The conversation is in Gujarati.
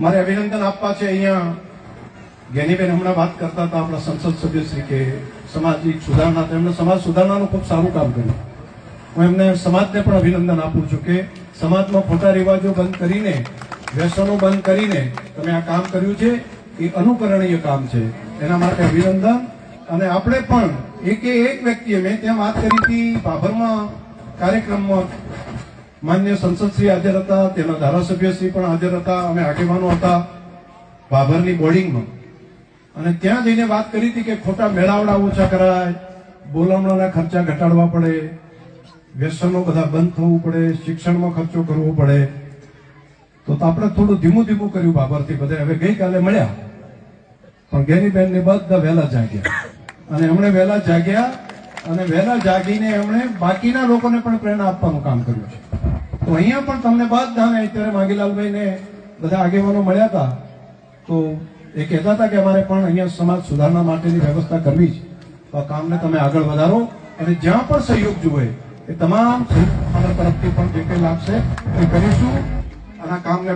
મારે અભિનંદન આપવા છે. અહીંયા જ્ઞાનીબેન હમણાં વાત કરતા હતા આપણા સંસદ સભ્ય શ્રી કે સમાજની સુધારણા તો એમણે સમાજ સુધારણાનું ખૂબ સારું કામ કર્યું. હું એમને સમાજને પણ અભિનંદન આપું છું કે સમાજમાં ખોટા રિવાજો બંધ કરીને, વ્યસનો બંધ કરીને તમે આ કામ કર્યું છે. એ અનુકરણીય કામ છે. એના માટે અભિનંદન. અને આપણે પણ એકે એક વ્યક્તિએ, મેં ત્યાં વાત કરી હતી ભાભરમાં કાર્યક્રમમાં માન્ય સંસદશ્રી હાજર હતા, તેના ધારાસભ્યશ્રી પણ હાજર હતા, અમે આગેવાનો હતા બાભરની બોર્ડિંગમાં. અને ત્યાં જઈને વાત કરી હતી કે ખોટા મેળાવડા ઓછા કરાય બોલાવણાના ખર્ચા ઘટાડવા પડે, વ્યસનો બધા બંધ થવું પડે, શિક્ષણમાં ખર્ચો કરવો પડે. તો આપણે થોડું ધીમું ધીમું કર્યું બાબરથી બધા, હવે ગઈકાલે મળ્યા. પણ ગેનીબેન ને બધા વહેલા જાગ્યા. અને એમણે વહેલા જાગ્યા અને વહેલા જાગીને એમણે બાકીના લોકોને પણ પ્રેરણા આપવાનું કામ કર્યું છે. તો અહીંયા પણ તમને બધાને અત્યારે માગીલાલભાઈને બધા આગેવાનો મળ્યા હતા. તો એ કહેતા હતા કે અમારે પણ અહીંયા સમાજ સુધારણા માટેની વ્યવસ્થા કરવી છે. તો આ કામને તમે આગળ વધારો અને જ્યાં પણ સહયોગ જુએ એ તમામ તરફથી પણ જે કંઈ લાગશે એ કરીશું. અને કામને